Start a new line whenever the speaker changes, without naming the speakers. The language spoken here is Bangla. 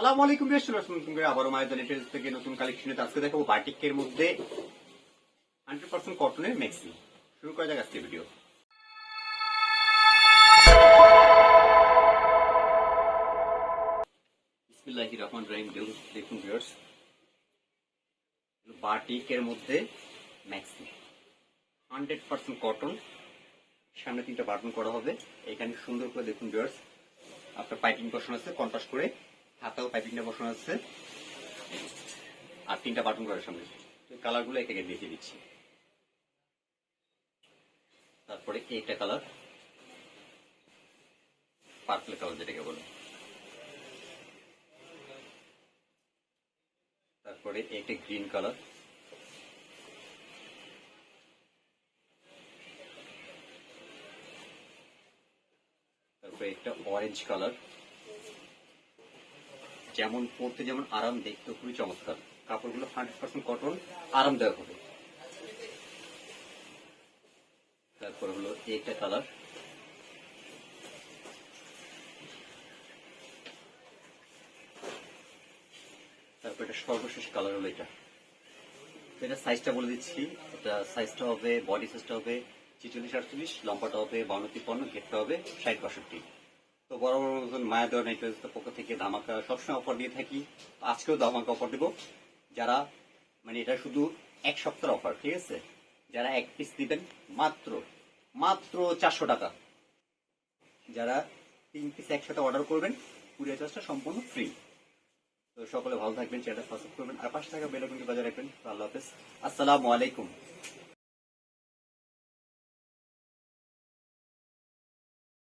সালাম আলাইকুম বেশ নতুন করে আবারও মায়ের লেটেস্ট থেকে নতুন কালেকশনে আজকে দেখাবো বাটিকের মধ্যে হান্ড্রেড পার্সেন্ট কটনের ম্যাক্সি শুরু করা যাক আজকে ভিডিও বিসমিল্লাহি রহমান রহিম, দেখুন ভিউয়ার্স বাটিকের মধ্যে ম্যাক্সি হান্ড্রেড পার্সেন্ট কটন সামনে তিনটা বাটন করা হবে। এখানে সুন্দর করে দেখুন ভিউয়ার্স আপনার পাইপিং বসানো আছে কন্ট্রাস্ট করে হাতেও পাইপিংটা বসানো আছে। আর তিনটা বাটন করার সামনে। কালারগুলো একে একে দেখিয়ে দিচ্ছি। তারপরে এইটা কালার, পার্পল কালার যেটাকে বলে। তারপরে এইটা গ্রিন কালার। তারপরে একটা অরেঞ্জ কালার। যেমন পরতে যেমন আরাম দেখতে খুবই চমৎকার। কাপড়গুলো হান্ড্রেড পার্সেন্ট কটন আরামদায়ক হবে। তারপর হলো এইটা কালার তারপর এটা সর্বশেষ কালার হলো এটা। এটা সাইজটা বলে দিচ্ছি। এটা সাইজটা হবে বডি সাইজটা হবে, ছিচল্লিশ আটচল্লিশ, লম্বাটা হবে বান্ন তিপ্পান্ন ঘেরটা হবে ষাট বাষট্টি। তো বড় বড় মতন মায়া দেওয়া নেটওয়ার্কের পক্ষ থেকে ধামাকা সবসময় অফার দিয়ে থাকি। আজকেও ধামাকা অফার দেবো। যারা মানে এটা শুধু এক সপ্তাহের অফার ঠিক আছে? যারা এক পিস দিবেন, মাত্র মাত্র চারশো টাকা। যারা তিন পিস একসাথে অর্ডার করবেন কুরিয়ার চার্জটা সম্পূর্ণ ফ্রি তো সকলে ভালো থাকবেন চ্যানেলটা সাবস্ক্রাইব করবেন, আর পাশে থাকা বেল আইকনটি বাজায় রাখবেন। আল্লাহ হাফেজ। আসসালামু আলাইকুম।